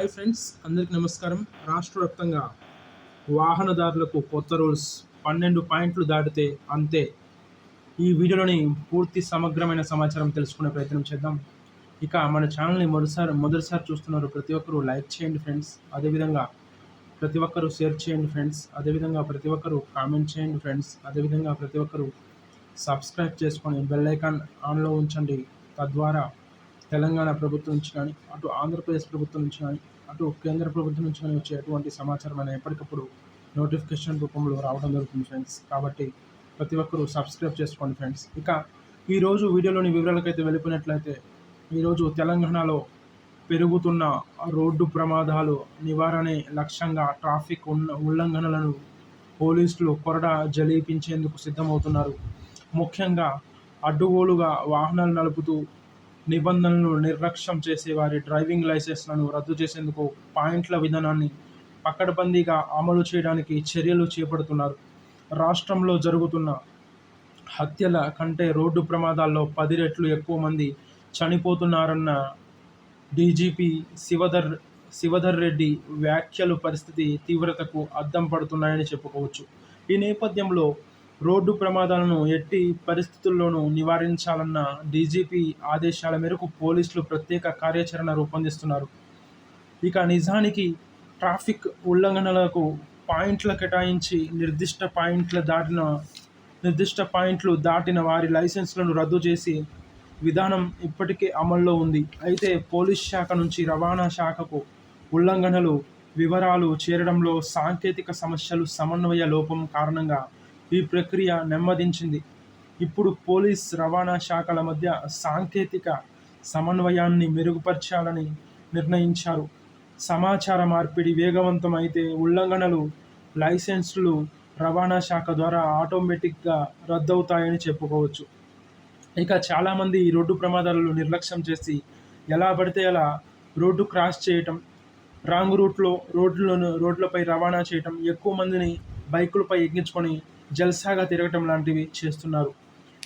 Hi friends అందరికీ నమస్కారం. రాష్ట్ర వ్యాప్తంగా వాహనదారులకు కొత్త రూల్స్ పన్నెండు పాయింట్లు దాటితే అంతే. ఈ వీడియోలోని పూర్తి సమగ్రమైన సమాచారం తెలుసుకునే ప్రయత్నం చేద్దాం. ఇక మన ఛానల్ని మొదటిసారి మొదటిసారి చూస్తున్నారు ప్రతి ఒక్కరూ లైక్ చేయండి ఫ్రెండ్స్. అదేవిధంగా ప్రతి ఒక్కరూ షేర్ చేయండి ఫ్రెండ్స్. అదేవిధంగా ప్రతి ఒక్కరూ కామెంట్ చేయండి ఫ్రెండ్స్. అదేవిధంగా ప్రతి ఒక్కరూ సబ్స్క్రైబ్ చేసుకొని బెల్ ఐకాన్ ఆన్లో ఉంచండి. తద్వారా తెలంగాణ ప్రభుత్వం నుంచి కానీ అటు ఆంధ్రప్రదేశ్ ప్రభుత్వం నుంచి కానీ అటు కేంద్ర ప్రభుత్వం నుంచి కానీ వచ్చేటువంటి సమాచారం అనేది ఎప్పటికప్పుడు నోటిఫికేషన్ రూపంలో రావడం జరుగుతుంది ఫ్రెండ్స్. కాబట్టి ప్రతి ఒక్కరూ సబ్స్క్రైబ్ చేసుకోండి ఫ్రెండ్స్. ఇక ఈరోజు వీడియోలోని వివరాలకైతే వెళ్ళిపోయినట్లయితే ఈరోజు తెలంగాణలో పెరుగుతున్న రోడ్డు ప్రమాదాలు నివారణే లక్ష్యంగా ట్రాఫిక్ ఉన్న ఉల్లంఘనలను పోలీసులు కొరడా జలీపించేందుకు సిద్ధమవుతున్నారు. ముఖ్యంగా అడ్డుగోలుగా వాహనాలు నడుపుతూ నిబంధనలను నిర్లక్ష్యం చేసే వారి డ్రైవింగ్ లైసెన్స్లను రద్దు చేసేందుకు పాయింట్ల విధానాన్ని పక్కడబందీగా అమలు చేయడానికి చర్యలు చేపడుతున్నారు. రాష్ట్రంలో జరుగుతున్న హత్యల కంటే రోడ్డు ప్రమాదాల్లో పది రెట్లు ఎక్కువ మంది చనిపోతున్నారన్న డీజీపీ శివధర్ శివధర్ రెడ్డి వ్యాఖ్యలు పరిస్థితి తీవ్రతకు అద్దం పడుతున్నాయని చెప్పుకోవచ్చు. ఈ నేపథ్యంలో రోడ్డు ప్రమాదాలను ఎట్టి పరిస్థితుల్లోనూ నివారించాలన్న డీజీపీ ఆదేశాల మేరకు పోలీసులు ప్రత్యేక కార్యాచరణ రూపొందిస్తున్నారు. ఇక నిజానికి ట్రాఫిక్ ఉల్లంఘనలకు పాయింట్ల కేటాయించి నిర్దిష్ట పాయింట్ల దాటిన నిర్దిష్ట పాయింట్లు దాటిన వారి లైసెన్స్లను రద్దు చేసి విధానం ఇప్పటికే అమల్లో ఉంది. అయితే పోలీస్ శాఖ నుంచి రవాణా శాఖకు ఉల్లంఘనలు వివరాలు చేరడంలో సాంకేతిక సమస్యలు సమన్వయ లోపం కారణంగా ఈ ప్రక్రియ నెమ్మదించింది. ఇప్పుడు పోలీస్ రవాణా శాఖల మధ్య సాంకేతిక సమన్వయాన్ని మెరుగుపరచాలని నిర్ణయించారు. సమాచార మార్పిడి వేగవంతం అయితే ఉల్లంఘనలు లైసెన్సులు రవాణా శాఖ ద్వారా ఆటోమేటిక్గా రద్దవుతాయని చెప్పుకోవచ్చు. ఇక చాలామంది ఈ రోడ్డు ప్రమాదాలను నిర్లక్ష్యం చేసి ఎలా పడితే అలా రోడ్డు క్రాస్ చేయటం రాంగ్ రూట్లో రోడ్లను రోడ్లపై రవాణా చేయటం ఎక్కువ మందిని బైకులపై ఎక్కించుకొని జల్సాగా తిరగటం లాంటివి చేస్తున్నారు.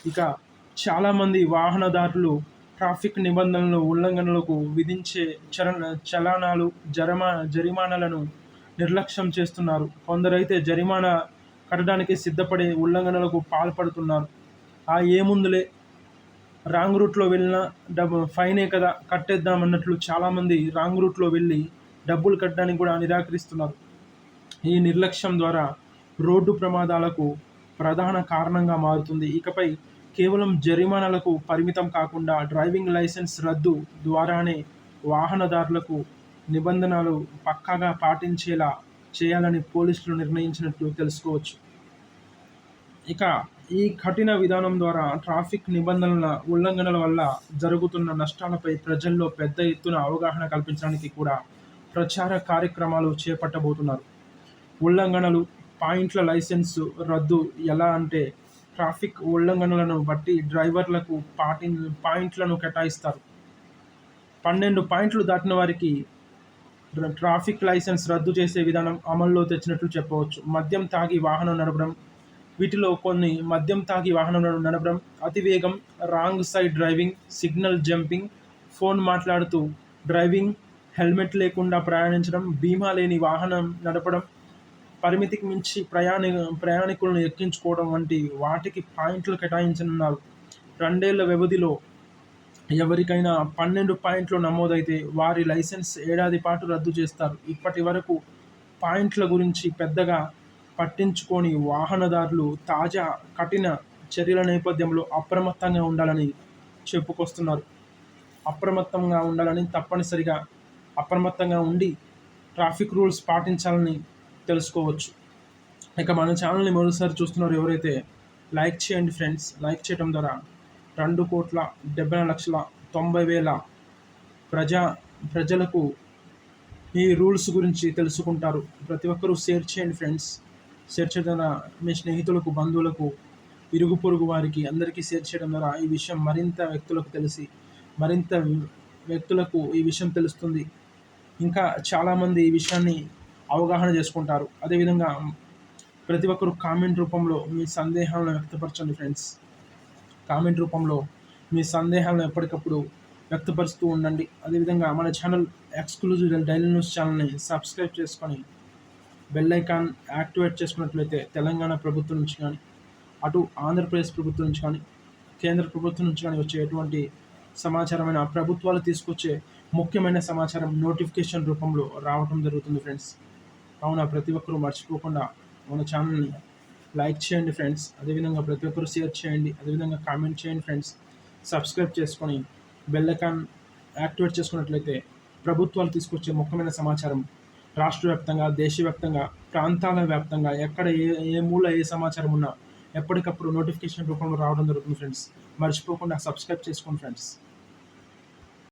ఇక చాలామంది వాహనదారులు ట్రాఫిక్ నిబంధనలు ఉల్లంఘనలకు విధించే చర చలానాలు జరమా జరిమానాలను నిర్లక్ష్యం చేస్తున్నారు. కొందరైతే జరిమానా కట్టడానికి సిద్ధపడే ఉల్లంఘనలకు పాల్పడుతున్నారు. ఆ ఏముందులే రాంగ్ రూట్లో వెళ్ళిన డబ్బు ఫైనే కదా కట్టేద్దామన్నట్లు చాలామంది రాంగ్ రూట్లో వెళ్ళి డబ్బులు కట్టడానికి కూడా నిరాకరిస్తున్నారు. ఈ నిర్లక్ష్యం ద్వారా రోడ్డు ప్రమాదాలకు ప్రధాన కారణంగా మారుతుంది. ఇకపై కేవలం జరిమానాలకు పరిమితం కాకుండా డ్రైవింగ్ లైసెన్స్ రద్దు ద్వారానే వాహనదారులకు నిబంధనలు పక్కాగా పాటించేలా చేయాలని పోలీసులు నిర్ణయించినట్లు తెలుసుకోవచ్చు. ఇక ఈ కఠిన విధానం ద్వారా ట్రాఫిక్ నిబంధనల ఉల్లంఘనల వల్ల జరుగుతున్న నష్టాలపై ప్రజల్లో పెద్ద ఎత్తున అవగాహన కల్పించడానికి కూడా ప్రచార కార్యక్రమాలు చేపట్టబోతున్నారు. ఉల్లంఘనలు పాయింట్ల లైసెన్సు రద్దు ఎలా అంటే ట్రాఫిక్ ఉల్లంఘనలను బట్టి డ్రైవర్లకు పాటి పాయింట్లను కేటాయిస్తారు. పన్నెండు పాయింట్లు దాటిన వారికి ట్రాఫిక్ లైసెన్స్ రద్దు చేసే విధానం అమల్లో తెచ్చినట్లు చెప్పవచ్చు. మద్యం తాగి వాహనం నడపడం వీటిలో కొన్ని మద్యం తాగి వాహనం నడపడం అతివేగం wrong side driving signal jumping phone మాట్లాడుతూ డ్రైవింగ్ హెల్మెట్ లేకుండా ప్రయాణించడం బీమా లేని వాహనం నడపడం పరిమితికి మించి ప్రయాణి ప్రయాణికులను ఎక్కించుకోవడం వంటి వాటికి పాయింట్లు కేటాయించనున్నారు. రెండేళ్ళ వ్యవధిలో ఎవరికైనా పన్నెండు పాయింట్లు నమోదైతే వారి లైసెన్స్ ఏడాది పాటు రద్దు చేస్తారు. ఇప్పటి వరకు పాయింట్ల గురించి పెద్దగా పట్టించుకొని వాహనదారులు తాజా కఠిన చర్యల నేపథ్యంలో అప్రమత్తంగా ఉండాలని చెప్పుకొస్తున్నారు. అప్రమత్తంగా ఉండాలని తప్పనిసరిగా అప్రమత్తంగా ఉండి ట్రాఫిక్ రూల్స్ పాటించాలని తెలుసుకోవచ్చు. ఇక మన ఛానల్ని మరోసారి చూస్తున్నారు ఎవరైతే లైక్ చేయండి ఫ్రెండ్స్. లైక్ చేయడం ద్వారా రెండు కోట్ల డెబ్బై లక్షల తొంభై వేల ప్రజా ప్రజలకు ఈ రూల్స్ గురించి తెలుసుకుంటారు. ప్రతి ఒక్కరూ షేర్ చేయండి ఫ్రెండ్స్. షేర్ చేయడం ద్వారా మీ స్నేహితులకు బంధువులకు ఇరుగు పొరుగు వారికి అందరికీ షేర్ చేయడం ద్వారా ఈ విషయం మరింత వ్యక్తులకు తెలిసి మరింత వ్యక్తులకు ఈ విషయం తెలుస్తుంది. ఇంకా చాలామంది ఈ విషయాన్ని అవగాహన చేసుకుంటారు. అదేవిధంగా ప్రతి ఒక్కరు కామెంట్ రూపంలో మీ సందేహాలను వ్యక్తపరచండి ఫ్రెండ్స్. కామెంట్ రూపంలో మీ సందేహాలను ఎప్పటికప్పుడు వ్యక్తపరుస్తూ ఉండండి. అదేవిధంగా మన ఛానల్ ఎక్స్క్లూజివ్ డైలీ న్యూస్ ఛానల్ని సబ్స్క్రైబ్ చేసుకొని బెల్ ఐకాన్ యాక్టివేట్ చేసుకున్నట్లయితే తెలంగాణ ప్రభుత్వం నుంచి కానీ అటు ఆంధ్రప్రదేశ్ ప్రభుత్వం నుంచి కానీ కేంద్ర ప్రభుత్వం నుంచి కానీ వచ్చే ఎటువంటి సమాచారమైన ప్రభుత్వాలు తీసుకొచ్చే ముఖ్యమైన సమాచారం నోటిఫికేషన్ రూపంలో రావడం జరుగుతుంది ఫ్రెండ్స్. కావున ప్రతి ఒక్కరూ మర్చిపోకుండా మన ఛానల్ని లైక్ చేయండి ఫ్రెండ్స్ అదేవిధంగా ప్రతి ఒక్కరు షేర్ చేయండి. అదేవిధంగా కామెంట్ చేయండి ఫ్రెండ్స్ సబ్స్క్రైబ్ చేసుకొని బెల్ ఐకాన్ యాక్టివేట్ చేసుకున్నట్లయితే ప్రభుత్వాలు తీసుకొచ్చే ముఖ్యమైన సమాచారం రాష్ట్ర వ్యాప్తంగా దేశవ్యాప్తంగా ప్రాంతాల వ్యాప్తంగా ఎక్కడ ఏ ఏ మూల ఏ సమాచారం ఉన్నా ఎప్పటికప్పుడు నోటిఫికేషన్ రూపంలో రావడం జరుగుతుంది ఫ్రెండ్స్ మర్చిపోకుండా సబ్స్క్రైబ్ చేసుకోండి ఫ్రెండ్స్